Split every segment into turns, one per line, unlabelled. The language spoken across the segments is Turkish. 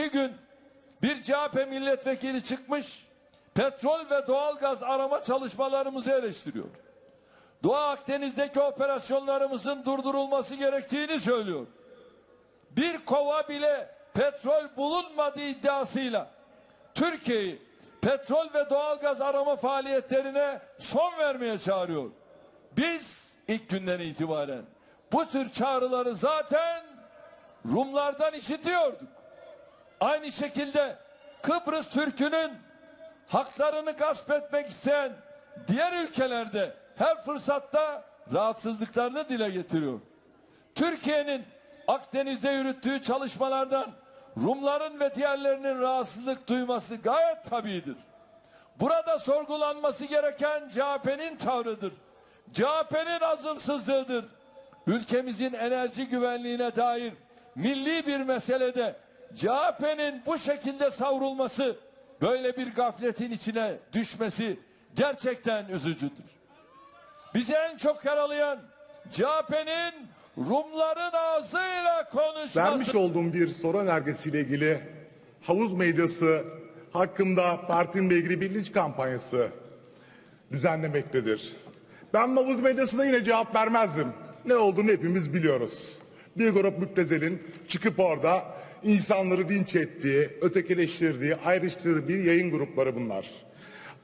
iki gün bir CHP milletvekili çıkmış petrol ve doğalgaz arama çalışmalarımızı eleştiriyor. Doğu Akdeniz'deki operasyonlarımızın durdurulması gerektiğini söylüyor. Bir kova bile petrol bulunmadığı iddiasıyla Türkiye'yi petrol ve doğalgaz arama faaliyetlerine son vermeye çağırıyor. Biz ilk günden itibaren bu tür çağrıları zaten Rumlardan işitiyorduk. Aynı şekilde Kıbrıs Türk'ünün haklarını gasp etmek isteyen diğer ülkelerde her fırsatta rahatsızlıklarını dile getiriyor. Türkiye'nin Akdeniz'de yürüttüğü çalışmalardan Rumların ve diğerlerinin rahatsızlık duyması gayet tabidir. Burada sorgulanması gereken CHP'nin tavrıdır. CHP'nin azımsızlığıdır. Ülkemizin enerji güvenliğine dair milli bir meselede CHP'nin bu şekilde savrulması, böyle bir gafletin içine düşmesi gerçekten üzücüdür. Bizi en çok yaralayan CHP'nin Rumların ağzıyla konuşması.
Vermiş olduğum bir soru önergesiyle ilgili havuz medyası hakkında partimle ilgili bir linç kampanyası düzenlemektedir. Ben havuz medyasına yine cevap vermezdim. Ne olduğunu hepimiz biliyoruz. Bir grup müptezelin çıkıp orada insanları linç ettiği, ötekileştirdiği, ayrıştırdığı bir yayın grupları bunlar.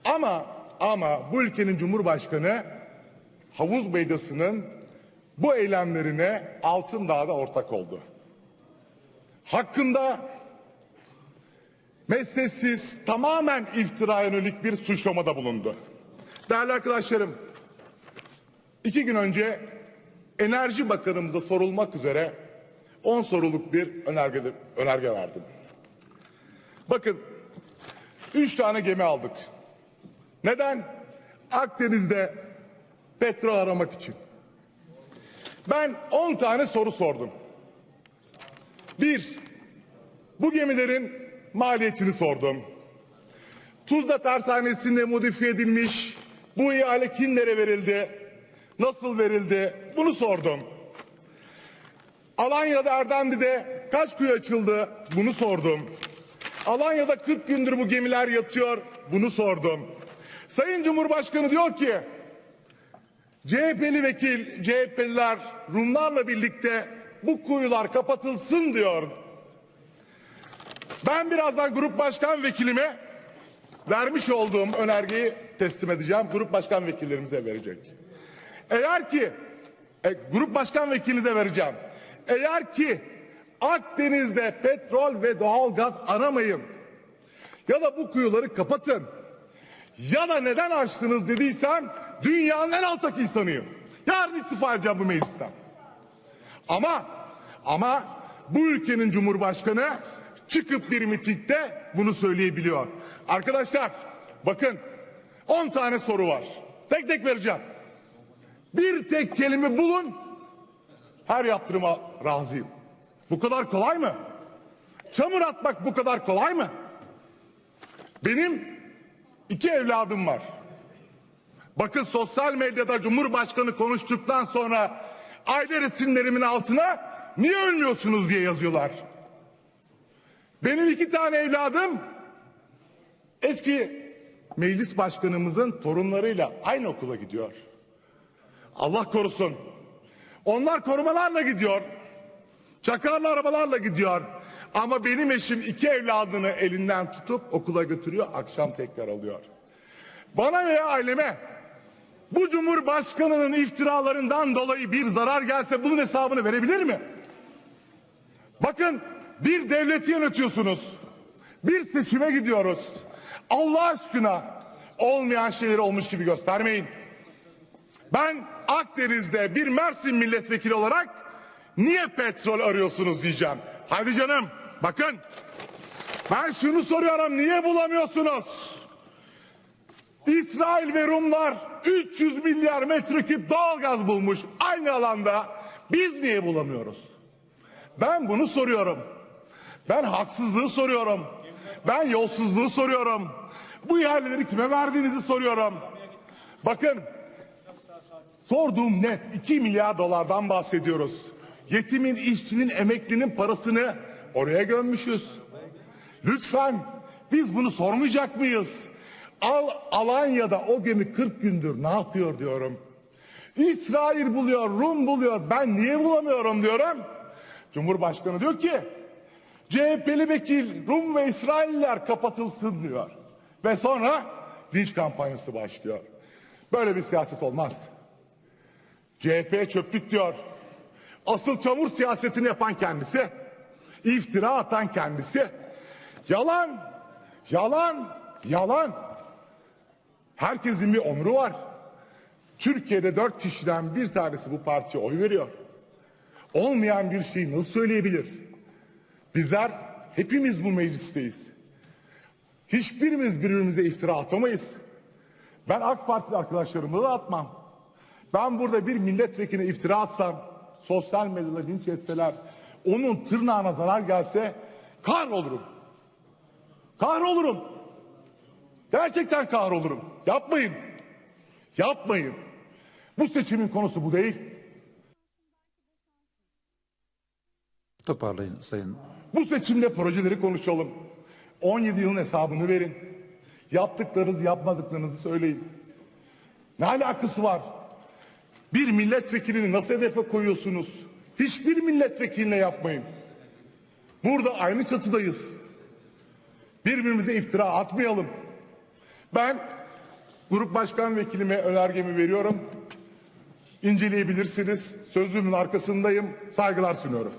Ama ama bu ülkenin Cumhurbaşkanı havuz medyasının bu eylemlerine Altındağ'da ortak oldu. Hakkında mesnetsiz, tamamen iftira yönelik bir suçlamada bulundu. Değerli arkadaşlarım, iki gün önce Enerji Bakanımıza sorulmak üzere 10 soruluk bir önerge, önerge verdim. Bakın, üç tane gemi aldık. Neden? Akdeniz'de petrol aramak için. Ben 10 tane soru sordum. Bir, bu gemilerin maliyetini sordum. Tuzla tersanesinde modifiye edilmiş bu ihale kimlere verildi? Nasıl verildi? Bunu sordum. Alanya'da Erdemli'de kaç kuyu açıldı? Bunu sordum. Alanya'da 40 gündür bu gemiler yatıyor. Bunu sordum. Sayın Cumhurbaşkanı diyor ki CHP'li vekil, CHP'liler Rumlarla birlikte bu kuyular kapatılsın diyor. Ben birazdan grup başkan vekilime vermiş olduğum önergeyi teslim edeceğim. Grup başkan vekillerimize verecek. Eğer ki e, grup başkan vekilinize vereceğim. Eğer ki Akdeniz'de petrol ve doğal gaz aramayın ya da bu kuyuları kapatın ya da neden açtınız dediysem dünyanın en alçak insanıyım. Yarın istifa edeceğim bu meclisten. Ama ama bu ülkenin cumhurbaşkanı çıkıp bir mitingde bunu söyleyebiliyor. Arkadaşlar bakın 10 tane soru var. Tek tek vereceğim. Bir tek kelime bulun. Her yaptırıma razıyım. Bu kadar kolay mı? Çamur atmak bu kadar kolay mı? Benim iki evladım var. Bakın sosyal medyada Cumhurbaşkanı konuştuktan sonra aile resimlerimin altına niye ölmüyorsunuz diye yazıyorlar. Benim iki tane evladım eski meclis başkanımızın torunlarıyla aynı okula gidiyor. Allah korusun. Onlar korumalarla gidiyor. Çakarlı arabalarla gidiyor. Ama benim eşim iki evladını elinden tutup okula götürüyor, akşam tekrar alıyor. Bana veya aileme bu cumhurbaşkanının iftiralarından dolayı bir zarar gelse bunun hesabını verebilir mi? Bakın bir devleti yönetiyorsunuz. Bir seçime gidiyoruz. Allah aşkına olmayan şeyleri olmuş gibi göstermeyin. Ben Akdeniz'de bir Mersin milletvekili olarak niye petrol arıyorsunuz diyeceğim. Hadi canım bakın ben şunu soruyorum niye bulamıyorsunuz? İsrail ve Rumlar 300 milyar metreküp doğalgaz bulmuş aynı alanda. Biz niye bulamıyoruz? Ben bunu soruyorum. Ben haksızlığı soruyorum. Ben yolsuzluğu soruyorum. Bu ihaleleri kime verdiğinizi soruyorum. Bakın sorduğum net 2 milyar dolardan bahsediyoruz. Yetimin, işçinin, emeklinin parasını oraya gömmüşüz. Lütfen biz bunu sormayacak mıyız? Al Alanya'da o gemi 40 gündür ne yapıyor diyorum. İsrail buluyor, Rum buluyor. Ben niye bulamıyorum diyorum. Cumhurbaşkanı diyor ki CHP'li vekil Rum ve İsrailler kapatılsın diyor. Ve sonra linç kampanyası başlıyor. Böyle bir siyaset olmaz. CHP çöplük diyor. Asıl çamur siyasetini yapan kendisi. İftira atan kendisi. Yalan, yalan, yalan. Herkesin bir onuru var. Türkiye'de dört kişiden bir tanesi bu partiye oy veriyor. Olmayan bir şeyi nasıl söyleyebilir? Bizler hepimiz bu meclisteyiz. Hiçbirimiz birbirimize iftira atamayız. Ben AK Partili arkadaşlarımı da atmam. Ben burada bir milletvekiline iftira atsam, sosyal medyada linç etseler, onun tırnağına zarar gelse kahrolurum. Kahrolurum. Gerçekten kahrolurum. Yapmayın. Yapmayın. Bu seçimin konusu bu değil.
Toparlayın Sayın.
Bu seçimde projeleri konuşalım. 17 yılın hesabını verin. Yaptıklarınızı yapmadıklarınızı söyleyin. Ne alakası var? Bir milletvekilini nasıl hedefe koyuyorsunuz? Hiçbir milletvekiline yapmayın. Burada aynı çatıdayız. Birbirimize iftira atmayalım. Ben grup başkan vekilime önergemi veriyorum. İnceleyebilirsiniz. Sözümün arkasındayım. Saygılar sunuyorum.